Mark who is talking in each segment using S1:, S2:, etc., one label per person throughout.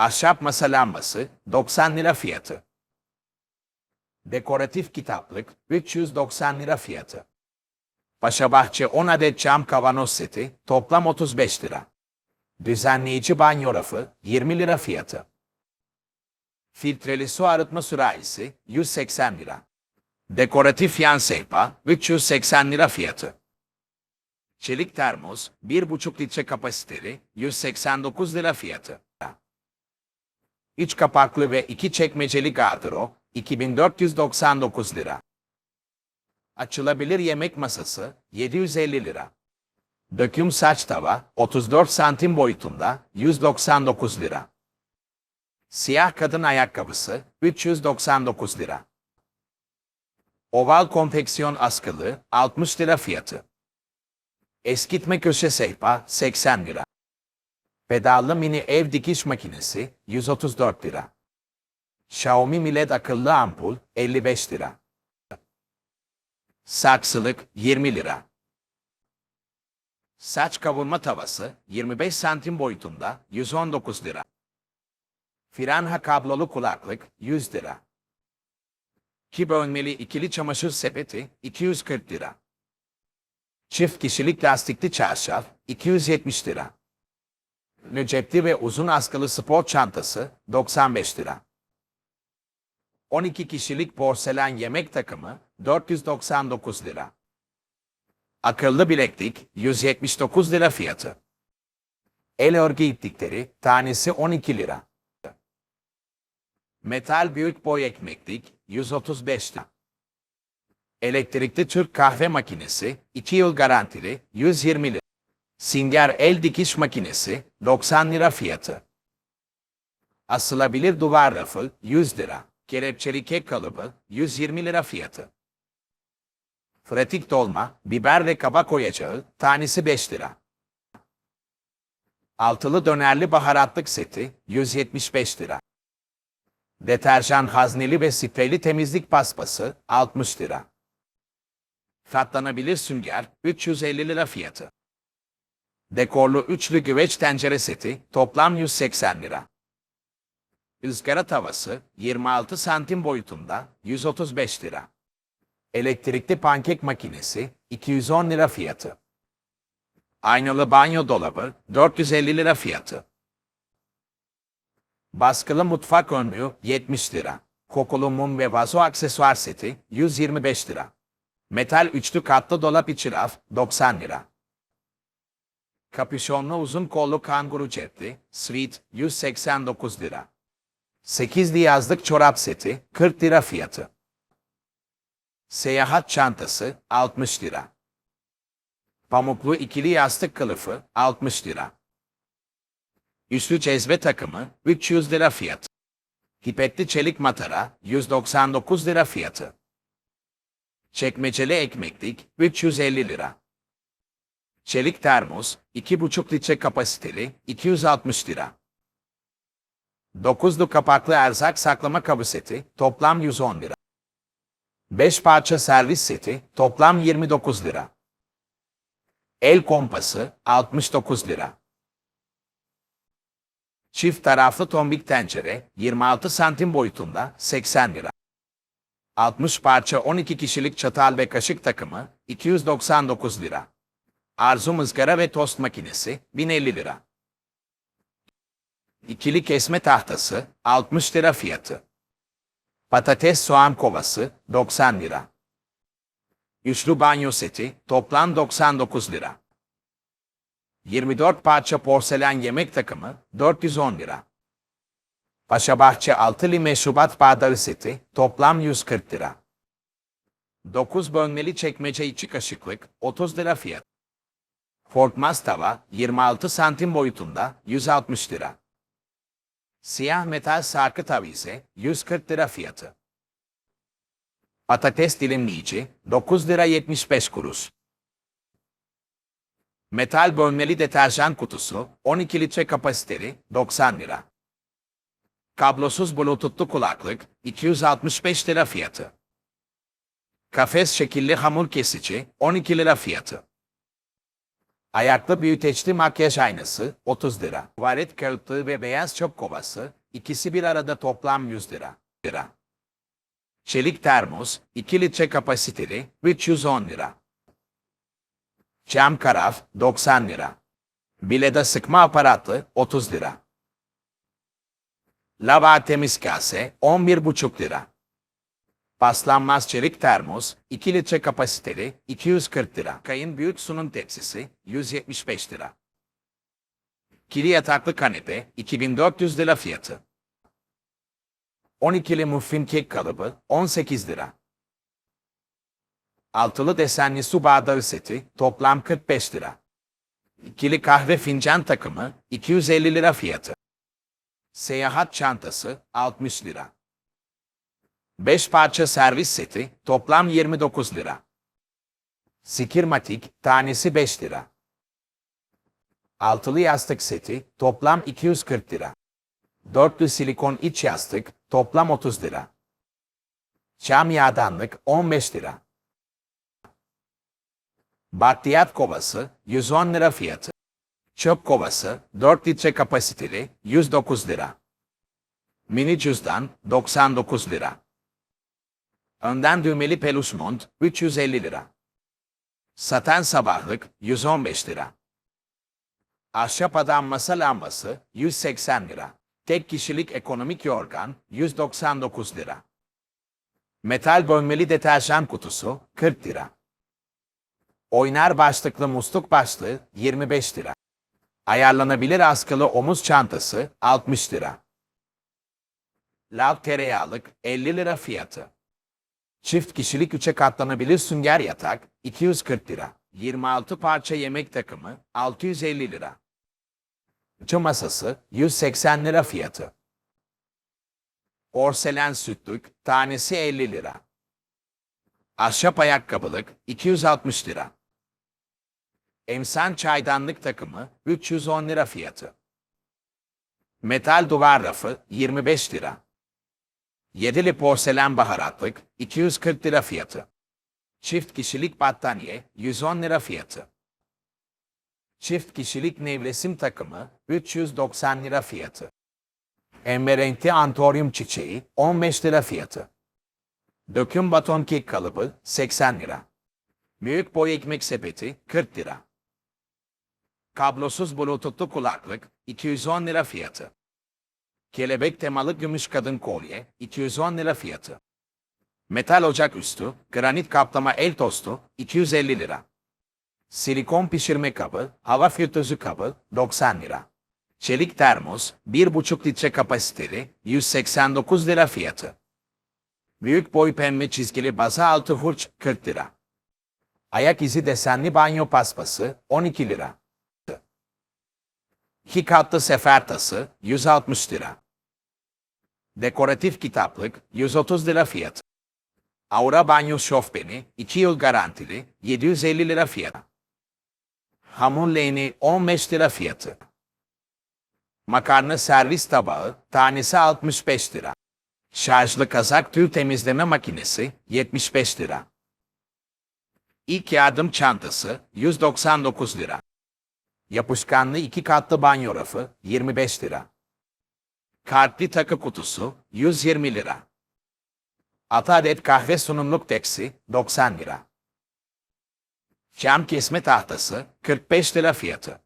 S1: Ahşap masa lambası 90 lira fiyatı. Dekoratif kitaplık 390 lira fiyatı. Paşabahçe 10 adet cam kavanoz seti toplam 35 lira. Düzenleyici banyo rafı 20 lira fiyatı. Filtreli su arıtma sürahisi 180 lira. Dekoratif yan sehpa 380 lira fiyatı. Çelik termos 1,5 litre kapasiteli 189 lira fiyatı. İç kapaklı ve iki çekmeceli gardırop 2499 lira. Açılabilir yemek masası 750 lira. Döküm saç tava 34 santim boyutunda 199 lira. Siyah kadın ayakkabısı 399 lira. Oval konfeksiyon askılı 60 lira fiyatı. Eskitme köşe sehpa 80 lira. Pedallı mini ev dikiş makinesi 134 lira. Xiaomi Mi LED akıllı ampul 55 lira. Saksılık 20 lira. Saç kavurma tavası 25 santim boyutunda 119 lira. Firanha kablolu kulaklık 100 lira. Ki bölmeli ikili çamaşır sepeti 240 lira. Çift kişilik lastikli çarşaf 270 lira. Mücepli ve uzun askılı spor çantası 95 lira. 12 kişilik porselen yemek takımı 499 lira. Akıllı bileklik 179 lira fiyatı. El örgü iplikleri tanesi 12 lira. Metal büyük boy ekmeklik 135 lira. Elektrikli Türk kahve makinesi 2 yıl garantili 120 lira. Singer el dikiş makinesi 90 lira fiyatı. Asılabilir duvar rafı 100 lira. Kelepçeli kek kalıbı 120 lira fiyatı. Pratik dolma, biber ve kabak oyacağı tanesi 5 lira. Altılı dönerli baharatlık seti 175 lira. Deterjan hazneli ve spreyli temizlik paspası 60 lira. Katlanabilir sünger 350 lira fiyatı. Dekorlu üçlü güveç tencere seti toplam 180 lira. Izgara tavası 26 santim boyutunda 135 lira. Elektrikli pankek makinesi 210 lira fiyatı. Aynalı banyo dolabı 450 lira fiyatı. Baskılı mutfak önlüğü 70 lira. Kokulu mum ve vazo aksesuar seti 125 lira. Metal üçlü katlı dolap içi raf 90 lira. Kapüşonlu uzun kollu kanguru cepli, sweet 189 lira. 8'li yazlık çorap seti 40 lira fiyatı. Seyahat çantası 60 lira. Pamuklu ikili yastık kılıfı 60 lira. Üslü cezve takımı 300 lira fiyatı. Pipetli çelik matara 199 lira fiyatı. Çekmeceli ekmeklik 350 lira. Çelik termos 2,5 litre kapasiteli 260 lira. Dokuzlu kapaklı erzak saklama kabı seti toplam 110 lira. 5 parça servis seti toplam 29 lira. El kompası 69 lira. Çift taraflı tombik tencere 26 santim boyutunda 80 lira. 60 parça 12 kişilik çatal ve kaşık takımı 299 lira. Arzu ızgara ve tost makinesi 1050 lira. İkili kesme tahtası 60 lira fiyatı. Patates soğan kovası 90 lira. Üçlü banyo seti toplam 99 lira. 24 parça porselen yemek takımı 410 lira. Paşabahçe altılı meşrubat bardağı seti toplam 140 lira. 9 bölmeli çekmece içi kaşıklık 30 lira fiyat. Fortmaz tava 26 santim boyutunda 160 lira. Siyah metal sarkı tava ise 140 lira fiyatı. Patates dilimleyici 9 lira 75 kuruş. Metal bölmeli deterjan kutusu 12 litre kapasiteli 90 lira. Kablosuz bluetoothlu kulaklık 265 lira fiyatı. Kafes şekilli hamur kesici 12 lira fiyatı. Ayaklı büyüteçli makyaj aynası 30 lira. Tuvalet kağıtlığı ve beyaz çöp kovası ikisi bir arada toplam 100 lira. lira. Çelik termos 2 litre kapasiteli 310 lira. Cam karaf 90 lira. Bileda sıkma aparatı 30 lira. Lava temiz kase 11,5 lira. Paslanmaz çelik termos 2 litre kapasiteli 240 lira. Kayın büyük sunum tepsisi 175 lira. Kili yataklı kanepe 2400 lira fiyatı. 12'li muffin kek kalıbı 18 lira. Altılı desenli su bardağı seti toplam 45 lira. İkili kahve fincan takımı 250 lira fiyatı. Seyahat çantası 60 lira. 5 parça servis seti toplam 29 lira. Sikirmatik tanesi 5 lira. Altılı yastık seti toplam 240 lira. Dörtlü silikon iç yastık toplam 30 lira. Çam yağdanlık 15 lira. Bakliyat kovası 110 lira fiyatı. Çöp kovası 4 litre kapasiteli 109 lira. Mini cüzdan 99 lira. Önden düğmeli peluş mont 350 lira. Saten sabahlık 115 lira. Ahşap adam masa lambası 180 lira. Tek kişilik ekonomik yorgan 199 lira. Metal bölmeli deterjan kutusu 40 lira. Oynar başlıklı musluk başlığı 25 lira. Ayarlanabilir askılı omuz çantası 60 lira. Lav tereyağlık 50 lira fiyatı. Çift kişilik üçe katlanabilir sünger yatak 240 lira. 26 parça yemek takımı 650 lira. Çı masası 180 lira fiyatı. Porselen sütlük tanesi 50 lira. Ahşap ayakkabılık 260 lira. Emsan çaydanlık takımı 310 lira fiyatı. Metal duvar rafı 25 lira. Yedili porselen baharatlık 240 lira fiyatı. Çift kişilik battaniye 110 lira fiyatı. Çift kişilik nevresim takımı 390 lira fiyatı. Emberenkli antoryum çiçeği 15 lira fiyatı. Döküm baton kek kalıbı 80 lira. Büyük boy ekmek sepeti 40 lira. Kablosuz bluetoothlu kulaklık 210 lira fiyatı. Kelebek temalı gümüş kadın kolye 210 lira fiyatı. Metal ocak üstü, granit kaplama el tostu 250 lira. Silikon pişirme kabı, hava filtrözü kabı 90 lira. Çelik termos 1,5 litre kapasiteli 189 lira fiyatı. Büyük boy pembe çizgili baza altı hurç 40 lira. Ayak izi desenli banyo paspası 12 lira. İki katlı sefer tası 160 lira. Dekoratif kitaplık 130 lira fiyatı. Aura banyo şofbeni 2 yıl garantili 750 lira fiyatı. Hamur leğeni 15 lira fiyatı. Makarna servis tabağı tanesi 65 lira. Şarjlı kazak tüy temizleme makinesi 75 lira. İlk yardım çantası 199 lira. Yapışkanlı iki katlı banyo rafı 25 lira. Kartlı takı kutusu 120 lira. 6 adet kahve sunumluk tepsi 90 lira. Cam kesme tahtası 45 lira fiyatı.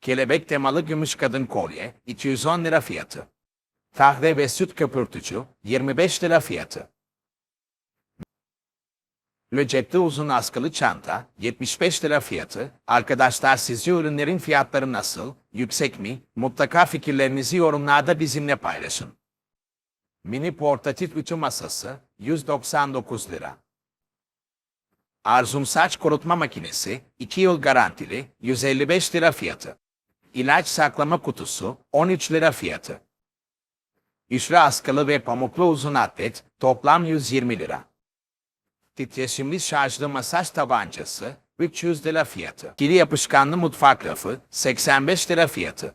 S1: Kelebek temalı gümüş kadın kolye 210 lira fiyatı. Kahve ve süt köpürtücü 25 lira fiyatı. Ve uzun askılı çanta 75 lira fiyatı. Arkadaşlar sizce ürünlerin fiyatları nasıl? Yüksek mi? Mutlaka fikirlerinizi yorumlarda bizimle paylaşın. Mini portatif ütü masası 199 lira. Arzum saç kurutma makinesi 2 yıl garantili 155 lira fiyatı. İlaç saklama kutusu 13 lira fiyatı. İşre askılı ve pamuklu uzun atlet toplam 120 lira. Titreşimli şarjlı masaj tabancası 300 lira fiyatı. Kili yapışkanlı mutfak rafı 85 lira fiyatı.